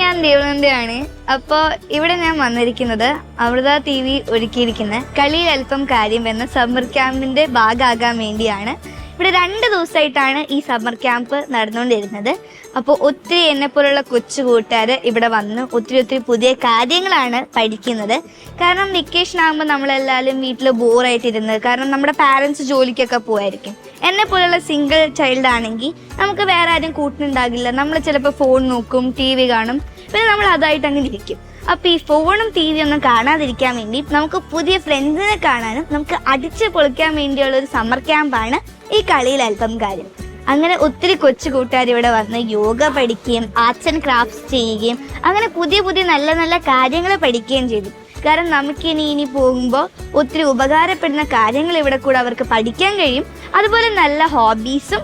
ഞാൻ ദേവനന്ദയാണ്. അപ്പോൾ ഇവിടെ ഞാൻ വന്നിരിക്കുന്നത് അമൃത ടി വി ഒരുക്കിയിരിക്കുന്ന കളിയിൽ അല്പം കാര്യം എന്ന സമ്മർ ക്യാമ്പിന്റെ ഭാഗമാകാൻ വേണ്ടിയാണ്. ഇവിടെ രണ്ട് ദിവസമായിട്ടാണ് ഈ സമ്മർ ക്യാമ്പ് നടന്നുകൊണ്ടിരുന്നത്. അപ്പോൾ ഒത്തിരി എന്നെ പോലുള്ള കൊച്ചു കൂട്ടുകാർ ഇവിടെ വന്ന്. ഒത്തിരി ഒത്തിരി പുതിയ കാര്യങ്ങളാണ് പഠിക്കുന്നത്. കാരണം വെക്കേഷൻ ആകുമ്പോൾ നമ്മളെല്ലാവരും വീട്ടിൽ ബോറായിട്ടിരുന്നത് കാരണം നമ്മുടെ പാരൻസ് ജോലിക്കൊക്കെ പോയായിരിക്കും എന്നെ പോലുള്ള സിംഗിൾ ചൈൽഡ് ആണെങ്കിൽ നമുക്ക് വേറെ ആരും കൂട്ടിനുണ്ടാകില്ല നമ്മൾ ചിലപ്പോൾ ഫോൺ നോക്കും ടി വി കാണും. പിന്നെ നമ്മൾ അതായിട്ട് അങ്ങനെ ഇരിക്കും. അപ്പൊ ഈ ഫോണും ടി വി ഒന്നും കാണാതിരിക്കാൻ വേണ്ടി നമുക്ക് പുതിയ ഫ്രണ്ട്സിനെ കാണാനും നമുക്ക് അടിച്ച് പൊളിക്കാൻ വേണ്ടിയുള്ള ഒരു സമ്മർ ക്യാമ്പാണ് ഈ കളിയിൽ അല്പം കാര്യം അങ്ങനെ ഒത്തിരി കൊച്ചു കൂട്ടുകാർ ഇവിടെ വന്ന് യോഗ പഠിക്കുകയും ആർട്സ് ആൻഡ് ക്രാഫ്റ്റ്സ് ചെയ്യുകയും അങ്ങനെ പുതിയ പുതിയ നല്ല നല്ല കാര്യങ്ങൾ പഠിക്കുകയും ചെയ്തു. കാരണം നമുക്കിനി ഇനി പോകുമ്പോൾ ഒത്തിരി ഉപകാരപ്പെടുന്ന കാര്യങ്ങൾ ഇവിടെ കൂടെ അവർക്ക് പഠിക്കാൻ കഴിയും. അതുപോലെ നല്ല ഹോബീസും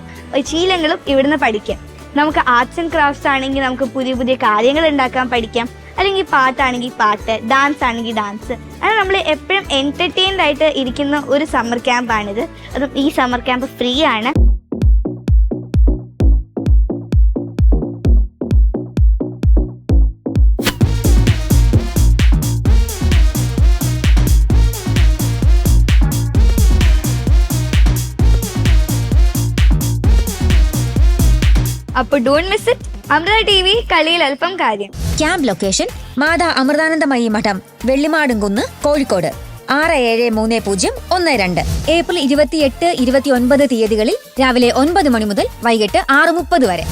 ശീലങ്ങളും ഇവിടുന്ന് പഠിക്കാം. നമുക്ക് ആർട്സ് ആൻഡ് ക്രാഫ്റ്റ്സ് ആണെങ്കിൽ നമുക്ക് പുതിയ പുതിയ കാര്യങ്ങൾ ഉണ്ടാക്കാൻ പഠിക്കാം. അല്ലെങ്കിൽ പാട്ടാണെങ്കിൽ പാട്ട് ഡാൻസ് ആണെങ്കിൽ ഡാൻസ് അങ്ങനെ നമ്മൾ എപ്പോഴും എന്റർടൈൻഡ് ആയിട്ട് ഇരിക്കുന്ന ഒരു സമ്മർ ക്യാമ്പാണിത് അതും ഈ സമ്മർ ക്യാമ്പ് ഫ്രീ ആണ്. അപ്പോൾ don't miss it Amrita T V കളിയിൽ അല്പം കാര്യം. ക്യാമ്പ് ലൊക്കേഷൻ മാതാ അമൃതാനന്ദമയി മഠം വെള്ളിമാടുംകുന്ന് കോഴിക്കോട്. ആറ് ഏഴ് മൂന്ന് പൂജ്യം ഒന്ന് രണ്ട്. ഏപ്രിൽ ഇരുപത്തിയെട്ട് ഇരുപത്തിയൊൻപത് തീയതികളിൽ രാവിലെ ഒൻപത് മണി മുതൽ വൈകിട്ട് ആറ് മുപ്പത് വരെ.